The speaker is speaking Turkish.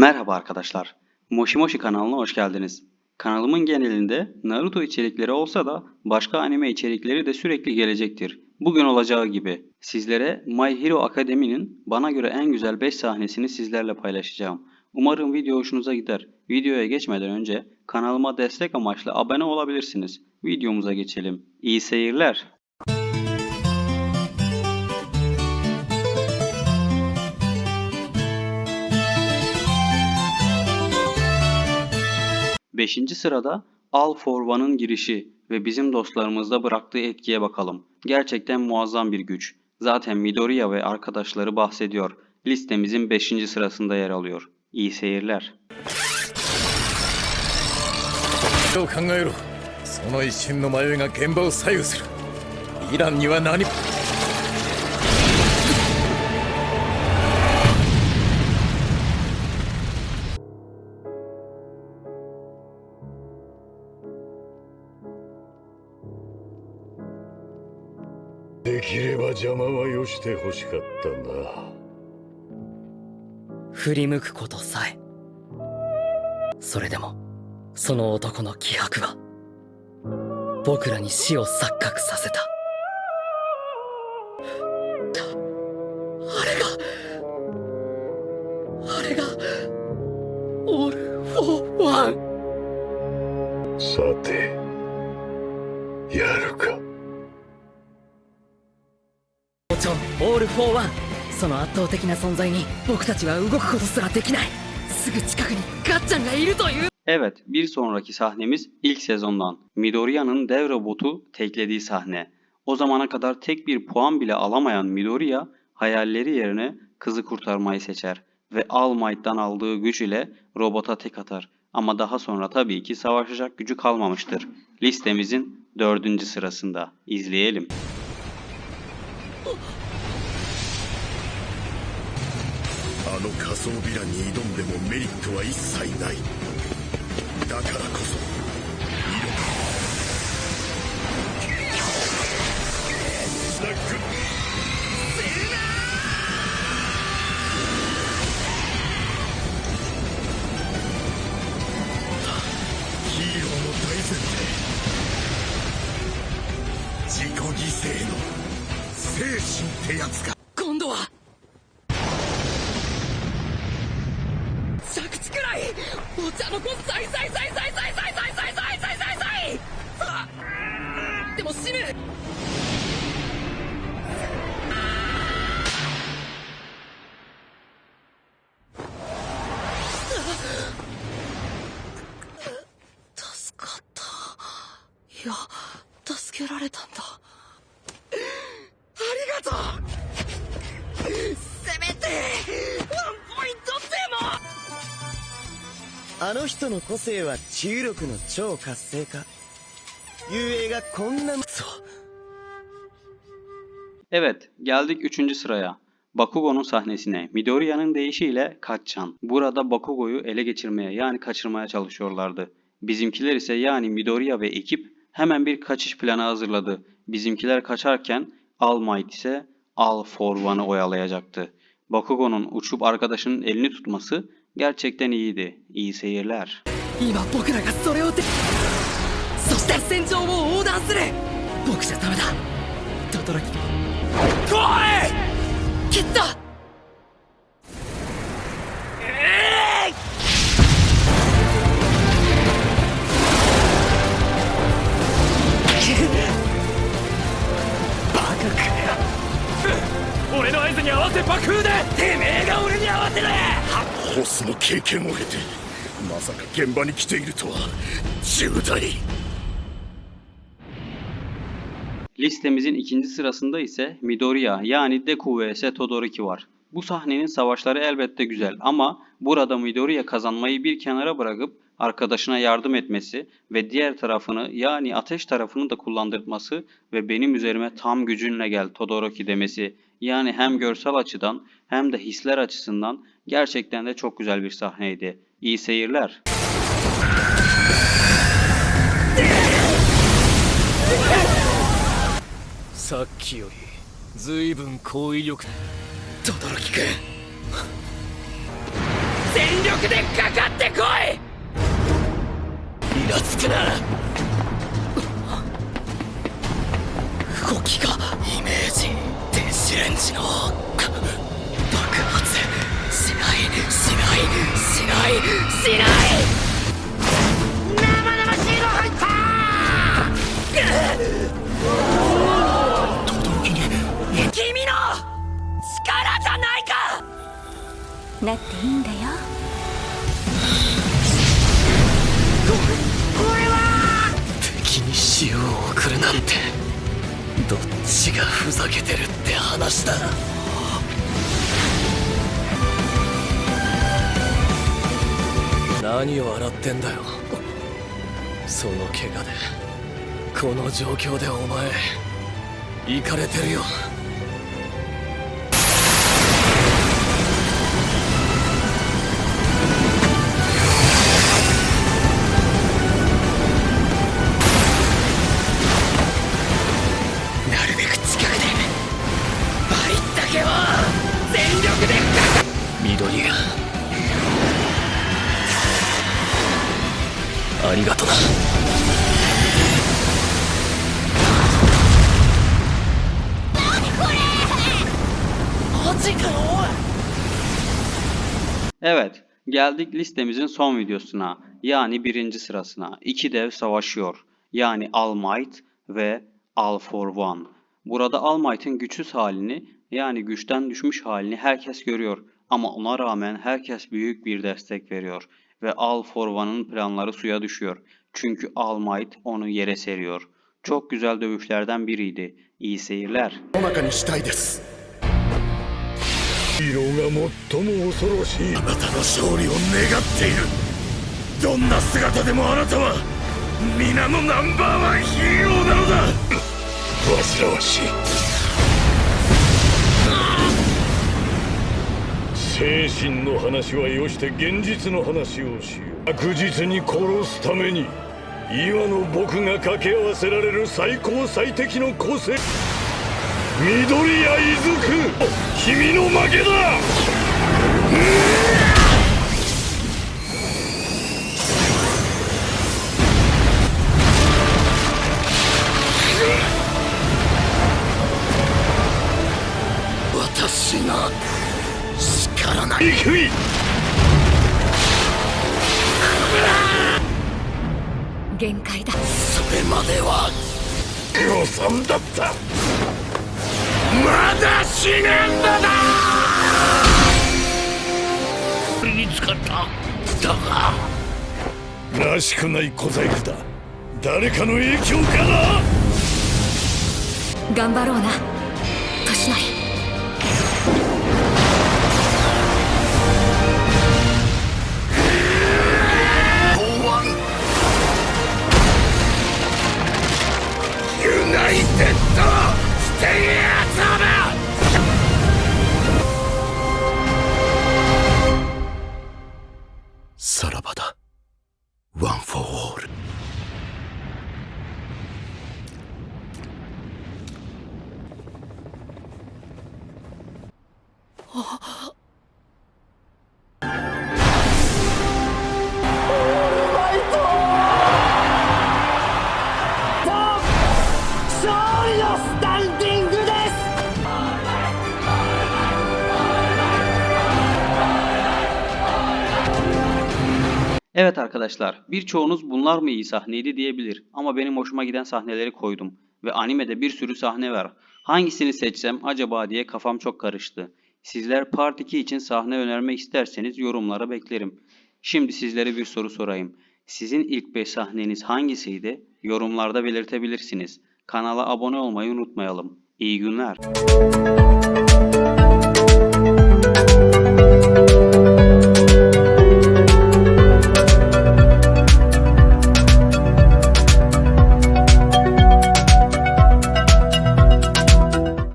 Merhaba arkadaşlar. Moshi Moshi kanalına hoş geldiniz. Kanalımın genelinde Naruto içerikleri olsa da başka anime içerikleri de sürekli gelecektir. Bugün olacağı gibi. Sizlere My Hero Academy'nin bana göre en güzel 5 sahnesini sizlerle paylaşacağım. Umarım video hoşunuza gider. Videoya geçmeden önce kanalıma destek amaçlı abone olabilirsiniz. Videomuza geçelim. İyi seyirler. Beşinci sırada All for One'ın girişi ve bizim dostlarımızda bıraktığı etkiye bakalım. Gerçekten muazzam bir güç. Zaten Midoriya ve arkadaşları bahsediyor. Listemizin 5. sırasında yer alıyor. İyi seyirler. を考えろその一瞬の迷いが現場を左右するイランには何 できれば邪魔はよしてほしかったな。振り向くことさえ。それでもその男の気迫は僕らに死を錯覚させた。あれがあれがオール・フォー・ワン。さてやるかオール・フォー・ワンその圧倒的な存在に僕たちは動くことすらできないすぐ近くにガッチャンがいるという Evet, bir sonraki sahnemiz ilk sezondan. Midoriya'nın dev robotu teklediği sahne. O zamana kadar tek bir puan bile alamayan Midoriya, hayalleri yerine kızı kurtarmayı seçer ve All Might'tan aldığı güç ile robota tek atar. Ama daha sonra tabii ki savaşacak gücü kalmamıştır. Listemizin dördüncü sırasında. İzleyelim. あの仮想ヴィランに挑んでもメリットは一切ない。だからこそお茶の子さいさいさいさいさいさいさいさいさいさいさいさいあでも死ぬ助かった。いや助けられたんだ。あの人の個性は治癒力の超活性化遊泳がこんなそう Evet, geldik 3. sıraya. Bakugo'nun sahnesine. Midoriya'nın deyişiyle Kacchan. Burada Bakugo'yu ele geçirmeye yani kaçırmaya çalışıyorlardı. Bizimkiler ise yani Midoriya ve ekip hemen bir kaçış planı hazırladı. Bizimkiler kaçarken All Might ise All for One'ı oyalayacaktı. Bakugo'nun uçup arkadaşının elini tutması gerçekten iyiydi. İyi seyirler. 今僕らがそれをでそして戦場を横断する僕じゃダメだ轟来い ホスの経験を経てまさか現場に来ているとは重大 Listemizin ikinci sırasında ise Midoriya yani Deku vs Todoroki var. Bu sahnenin savaşları elbette güzel ama burada Midoriya kazanmayı bir kenara bırakıp arkadaşına yardım etmesi ve diğer tarafını yani ateş tarafını da kullandırtması ve benim üzerime tam gücünle gel Todoroki demesi yani hem görsel açıdan hem de hisler açısından gerçekten de çok güzel bir sahneydi. İyi seyirler. さっきより随分高威力轟君 全力でかかってこいイラつくな動きがイメージ電子レンジの爆発 しないしないしない。しない生々しいの入った。轟に君の力じゃないか。だっていいんだよ。敵に塩を送るなんてどっちがふざけてるって話だ何を洗ってんだよ。その怪我でこの状況でお前行かれてるよ。Evet, geldik listemizin son videosuna. Yani birinci sırasına. İki dev savaşıyor. Yani All Might ve All for One. Burada All Might'ın güçsüz halini yani güçten düşmüş halini herkes görüyor. Ama ona rağmen herkes büyük bir destek veriyor. Ve All for One'ın planları suya düşüyor. Çünkü All Might onu yere seriyor. Çok güzel dövüşlerden biriydi. İyi seyirler. の中にしたいですヒーローが最も恐ろしい。あなたの勝利を願っている。どんな姿でもあなたは皆のナンバーワンヒーローなのだ。煩わしい。精神の話はよして現実の話をしよう。確実に殺すために今の僕が掛け合わせられる最高最適の個性緑谷君の負けだ。私が力ない。行くい。限界だ。それまでは。誤算だったまだ死ねんだな！見つかった。だがらしくない小細工だ。誰かの影響かな？頑張ろうな Evet arkadaşlar, birçoğunuz bunlar mı iyi sahneydi diyebilir ama benim hoşuma giden sahneleri koydum ve animede bir sürü sahne var. Hangisini seçsem acaba diye kafam çok karıştı. Sizler Part 2 için sahne önermek isterseniz yorumlara beklerim. Şimdi sizlere bir soru sorayım. Sizin ilk 5 sahneniz hangisiydi? Yorumlarda belirtebilirsiniz. Kanala abone olmayı unutmayalım. İyi günler.